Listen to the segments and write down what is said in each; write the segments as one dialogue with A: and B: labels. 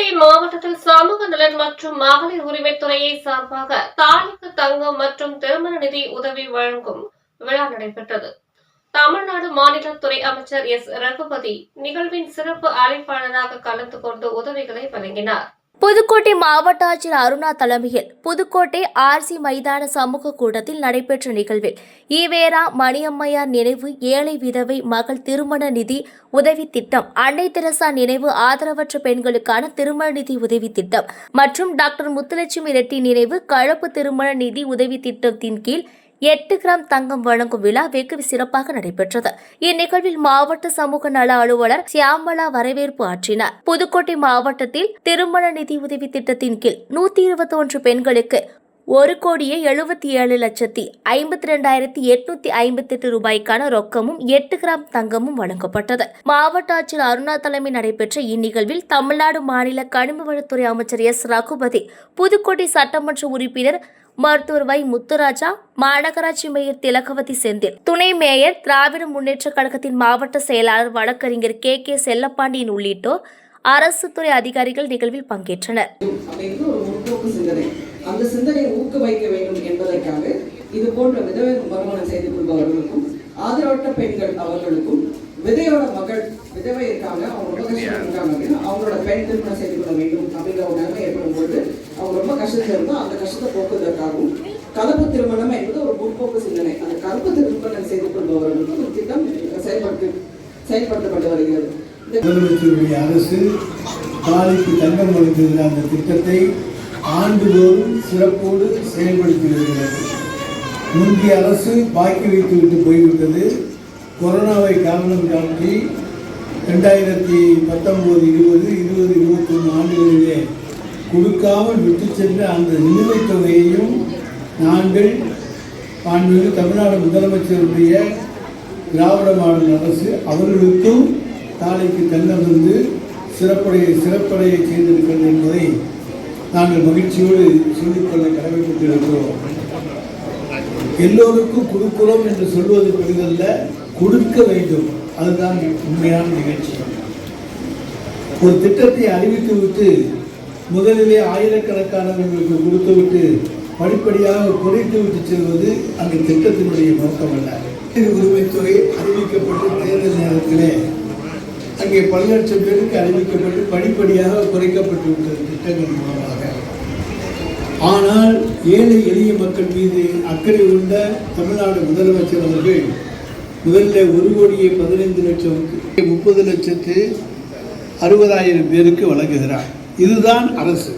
A: புதுக்கோட்டை மாவட்டத்தில் சமூக நலன் மற்றும் மகளிர் உரிமைத்துறையை சார்பாக தாலிக்கு தங்கம் மற்றும் திருமண நிதி உதவி வழங்கும் விழா நடைபெற்றது. தமிழ்நாடு மாநில துறை அமைச்சர் எஸ் ரகுபதி நிகழ்வின் சிறப்பு அழைப்பாளராக கலந்து கொண்டு உதவிகளை வழங்கினார்.
B: புதுக்கோட்டை மாவட்ட ஆட்சியர் அருணா தலைமையில் புதுக்கோட்டை ஆர்சி மைதான சமூக கூட்டத்தில் நடைபெற்ற நிகழ்வில் ஈவேரா மணியம்மையார் நினைவு ஏழை விதவை மகள் திருமண நிதி உதவி திட்டம் அன்னை தெரசா நினைவு ஆதரவற்ற பெண்களுக்கான திருமண நிதி உதவி திட்டம் மற்றும் டாக்டர் முத்துலட்சுமி ரெட்டி நினைவு கழப்பு திருமண நிதி உதவி திட்டத்தின் கீழ் எட்டு கிராம் தங்கம் வழங்கும் விழா வெகு சிறப்பாக நடைபெற்றது. இந்நிகழ்வில் மாவட்ட சமூக நல அலுவலர் சியாமலா வரவேற்பு ஆற்றினார். புதுக்கோட்டை மாவட்டத்தில் திருமண நிதி உதவி திட்டத்தின் கீழ் நூத்தி இருபத்தி ஒன்று பெண்களுக்கு ஒரு கோடியே எழுபத்தி ஏழு லட்சத்தி ஐம்பத்தி ரெண்டாயிரத்தி எட்நூத்தி ஐம்பத்தி எட்டு ரூபாய்க்கான ரொக்கமும் எட்டு கிராம் தங்கமும் வழங்கப்பட்டது. மாவட்ட ஆட்சியர் அருணா தலைமை நடைபெற்ற இந்நிகழ்வில் தமிழ்நாடு மாநில கனிம வளத்துறை அமைச்சர் எஸ். ரகுபதி புதுக்கோட்டை சட்டமன்ற உறுப்பினர் மருத்துவர் வை முத்துராஜா மாநகராட்சி மேயர் திலகவதி செந்தில் துணை மேயர் திராவிட முன்னேற்ற கழகத்தின் மாவட்ட செயலாளர் வழக்கறிஞர் கே. கே. செல்லப்பாண்டியன் உள்ளிட்டோர் அரசு துறை அதிகாரிகள் நிகழ்வில் பங்கேற்றனர்.
C: அந்த சிந்தனை. அந்த சிந்தனையை ஊக்குவிக்க வேண்டும் என்பதற்காக இது போன்ற விதவை மறுமணம் செய்து கொள்பவர்களுக்கும் ஆதரவற்ற பெண்கள் அவர்களுக்கும் விதையோட மகள் விதவை இருக்காங்க அவங்க ரொம்ப கஷ்டம் இருக்காங்க அப்படின்னா அவங்களோட பெண் திருமணம் செய்து கொள்ள வேண்டும் அப்படிங்கிற ஒரு நிலைமை ஏற்படும் பொழுது கஷ்டத்தில் இருந்தால் அந்த கஷ்டத்தை போக்குவதற்காகவும் கலப்பு திருமணம் என்பது ஒரு முற்போக்கு சிந்தனை. அந்த கலப்பு திருமணம் செய்து கொள்பவர்களுக்கு ஒரு திட்டம் செயல்படுத்தி செயல்படுத்தப்பட்டு வருகிறது. இந்த
D: முதலமைச்சருடைய அரசு தாலிக்கு தங்கம் அளித்திருந்த அந்த திட்டத்தை ஆண்டுதோறும் சிறப்போடு செயல்படுத்தி வருகிறது. முந்தைய அரசு பாக்கி வைத்துவிட்டு போய்விட்டது. கொரோனாவை காரணம் காட்டி ரெண்டாயிரத்தி பத்தொம்போது இருபது இருபது இருபத்தொன்று ஆண்டுகளிலே கொடுக்காமல் விட்டு சென்ற அந்த நிலுவைத் தொகையையும் நாங்கள் மாண்புமிகு தமிழ்நாடு முதலமைச்சருடைய திராவிட மாநில அரசு அவர்களுக்கும் தாலைக்கு தங்கம் வந்து சிறப்படைய சிறப்படைய செய்திருக்கிறது என்பதை நாங்கள் மகிழ்ச்சியோடு சொல்லிக்கொள்ள கடமைப்பட்டிருக்கிறோம். எல்லோருக்கும் கொடுக்கிறோம் என்று சொல்வது பெரிதல்ல கொடுக்க வேண்டும். அதுதான் உண்மையான நிகழ்ச்சி. ஒரு திட்டத்தை அறிவித்து விட்டு முதலிலே ஆயிரக்கணக்கானவர்களுக்கு கொடுத்துவிட்டு படிப்படியாக குறைத்து விட்டு செல்வது அந்த திட்டத்தினுடைய நோக்கம் அல்ல உரிமை தொகை அறிவிக்கப்பட்டு தேர்தல் நேரத்திலே அங்கே பல லட்சம் பேருக்கு அறிவிக்கப்பட்டு படிப்படியாக குறைக்கப்பட்டு விட்டது திட்டங்கள் மூலமாக. ஆனால் ஏழை எளிய மக்கள் மீது அக்கறை கொண்ட தமிழ்நாடு முதலமைச்சர் அவர்கள் முதல்ல ஒரு கோடியே பதினைந்து லட்சம் முப்பது லட்சத்து அறுபதாயிரம் பேருக்கு வழங்குகிறார். இதுதான் அரசு.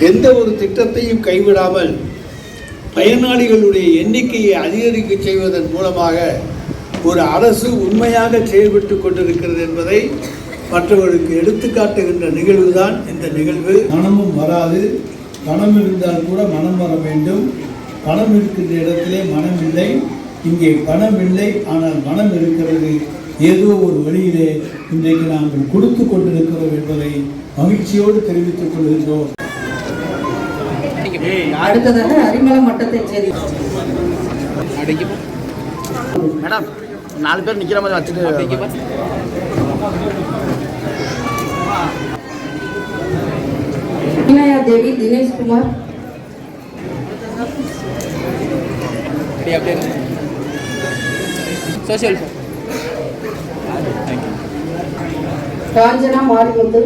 D: எந்த ஒரு திட்டத்தையும் கைவிடாமல் பயனாளிகளுடைய எண்ணிக்கையை அதிகரிக்க செய்வதன் மூலமாக ஒரு அரசு உண்மையாக செயல்பட்டு கொண்டிருக்கிறது என்பதை மற்றவர்களுக்கு எடுத்துக்காட்டுகின்ற நிகழ்வு தான் இந்த நிகழ்வு. மனமும் வராது. பணம் இருந்தால் கூட மனம் வர வேண்டும். பணம் இருக்கின்ற இடத்திலே மனம் இல்லை. இங்கே பணம் இல்லை. ஆனால் மனம் இருக்கிறது. ஏதோ ஒரு வழியிலே இன்றைக்கு நாங்கள் கொடுத்து கொண்டிருக்கிறோம் என்பதை மகிழ்ச்சியோடு தெரிவித்துக் கொள்கின்றோம்.
C: அடுத்ததாக அரிமள மட்டத்தை செய்தி.
E: மேடம் நாலு பேர் நிக்கிற மாதிரி வச்சுட்டு
C: தேவி தினேஷ் குமார்.
E: சோசியல்
C: காஞ்சனா மாரிமுத்து.